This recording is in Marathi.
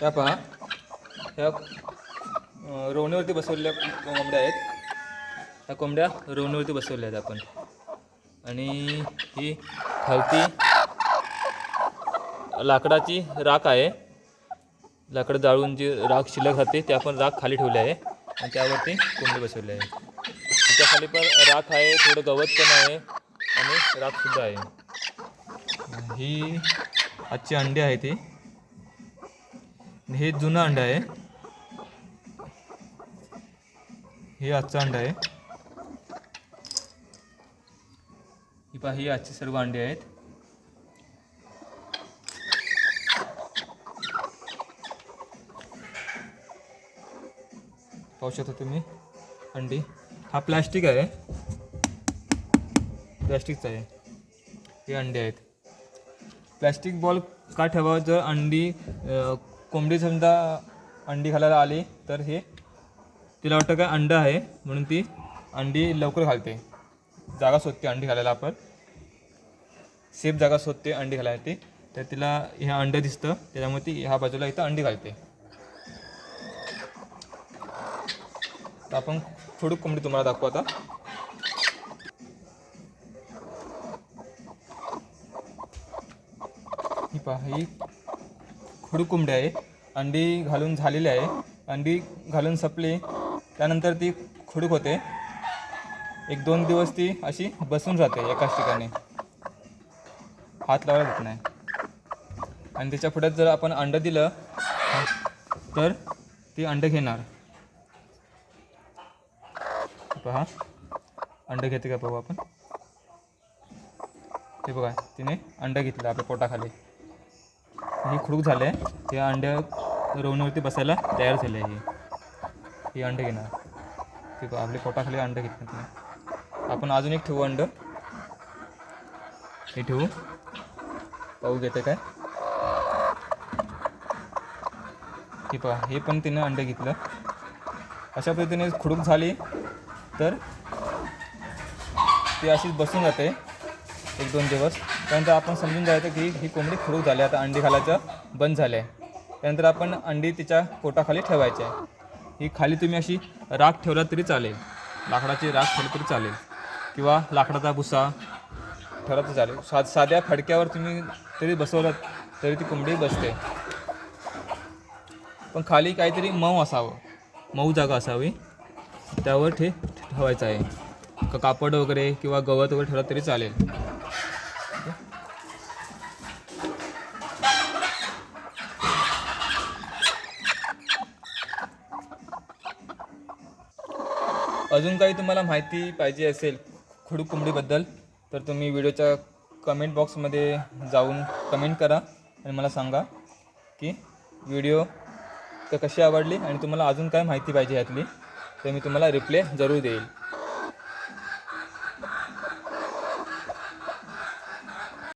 त्या पहा. ह्या रोवणीवरती बसवलेल्या कोंबड्या आहेत. ह्या कोंबड्या रोवणीवरती बसवल्या आहेत आपण. आणि ही खालती लाकडाची राख आहे. लाकडं जाळून जी राख शिल्लक राहते ते आपण राख खाली ठेवली आहे. आणि त्यावरती कोंबडी बसवली आहे. त्याच्याखाली पण राख आहे थोडं गवत पण आहे आणि राखसुद्धा आहे. ही आजची अंडी आहे ती. हे जुनं अंडं आहे. हे आजचं अंडं आहे. ही पहा ही आजची सर्व अंडी आहेत. पाहू शकता तुम्ही अंडी. हा प्लास्टिक आहे. प्लॅस्टिकचा आहे. हे अंडे आहेत. प्लॅस्टिक बॉल का ठेवा जर अंडी कोंबडी समजा अंडी घालायला आली तर हे तिला वाटतं काय अंडं आहे म्हणून ती अंडी लवकर घालते. जागा शोधते अंडी घालायला आपण. सेफ जागा शोधते अंडी घालायला ती. तर तिला हे अंडं दिसतं त्याच्यामुळे ती ह्या बाजूला इथं अंडी घालते. तर आपण थोडूक कोंबडी तुम्हाला दाखवू आता. ही पहा ही खुडूक कोंबडी आहे. अंडी घालून झालेली आहे. अंडी घालून संपली. त्यानंतर ती खुडूक होते. एक दोन दिवस ती अशी बसून राहते एकाच ठिकाणी. हात लावायला होत नाही. आणि त्याच्या पुढ्यात जर आपण अंडं दिलं तर ती अंडं घेणार. पहा. अंडं घेते का पाहू आपण? हे बघा तिने अंडं घेतलं आपल्या पोटाखाली. ही खुडूक झाले हे अंड्या रोवणीवरती बसायला तयार झाले आहे हे अंडे अंडं घेणार. ते बघा आपल्या पोटाखाली अंडं घेतलं आपण अजून एक ठेवू अंडं. हे ठेवू. पाहू घेते काय? हे पहा हे पण तिनं अंडं घेतलं. अशा पद्धतीने खुडूक झाली तर ती अशीच बसून जाते. एक दोन दिवस. त्यानंतर आपण समजून जायचं की ही कोंबडी खुडूक झाली आता अंडी घालायचं बंद झालं आहे त्यानंतर आपण अंडी तिच्या पोटाखाली ठेवायची आहे. ही खाली तुम्ही अशी राख ठेवला तरी चालेल. लाकडाची राख ठेवली तरी चालेल. किंवा लाकडाचा भुसा ठेवला तरी चालेल. सा साध्या फडक्यावर तुम्ही तरी बसवलं तरी ती कोंबडी बसते. पण खाली काहीतरी मऊ असावं. मऊ जागा असावी. त्यावर ठे ठेवायचं आहे. का कापड वगैरे किंवा गवत वगैरे ठेवलं तरी चालेल. अजून काही तुम्हाला माहिती पाहिजे असेल खुडूक कोंबडीबद्दल तर तुम्ही व्हिडिओच्या कमेंट बॉक्समध्ये जाऊन कमेंट करा आणि मला सांगा की व्हिडिओ तर कशी आवडली आणि तुम्हाला अजून काय माहिती पाहिजे यातली तर मी तुम्हाला रिप्ले जरूर देईल.